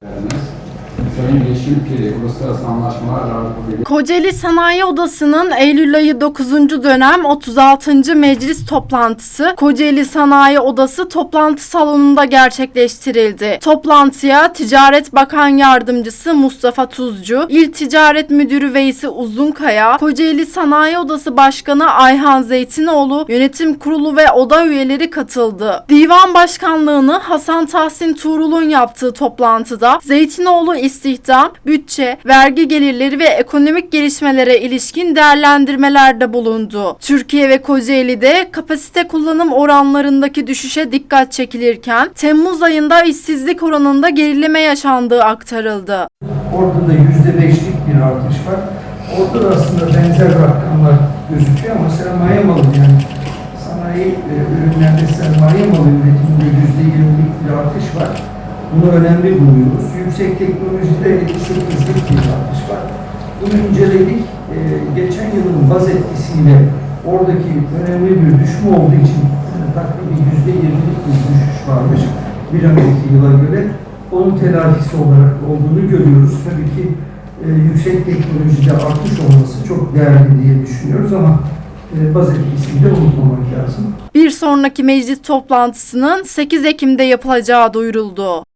Yes. Sayın Piri, Uluslararası Anlaşmalar Avrupa Kocaeli Sanayi Odası'nın Eylül ayı 9. dönem 36. meclis toplantısı Kocaeli Sanayi Odası toplantı salonunda gerçekleştirildi. Toplantıya Ticaret Bakan Yardımcısı Mustafa Tuzcu, İl Ticaret Müdürü Veysi Uzunkaya, Kocaeli Sanayi Odası Başkanı Ayhan Zeytinoğlu, Yönetim Kurulu ve oda üyeleri katıldı. Divan Başkanlığını Hasan Tahsin Tuğrul'un yaptığı toplantıda Zeytinoğlu istihdam, bütçe, vergi gelirleri ve ekonomik gelişmelere ilişkin değerlendirmelerde bulundu. Türkiye ve Kocaeli'de kapasite kullanım oranlarındaki düşüşe dikkat çekilirken Temmuz ayında işsizlik oranında gerileme yaşandığı aktarıldı. Orada da yüzde beşlik bir artış var. Orada da aslında benzer rakamlar gözüküyor ama sermaye malı yani sanayi e, ürünlerde sermaye malı üretiminde yüzde yirmilik bir artış var. Bunu önemli buluyoruz. Yüksek teknolojide 58'lik bir artış var. Bunu inceledik. E, geçen yılın baz etkisiyle oradaki önemli bir düşme olduğu için e, takribi yüzde yirmilik bir düşüş varmış bir önceki yıla göre onun telafisi olarak olduğunu görüyoruz. Tabii ki e, yüksek teknolojide artış olması çok değerli diye düşünüyoruz ama e, baz etkisini de unutmamak lazım. Bir sonraki meclis toplantısının 8 Ekim'de yapılacağı duyuruldu.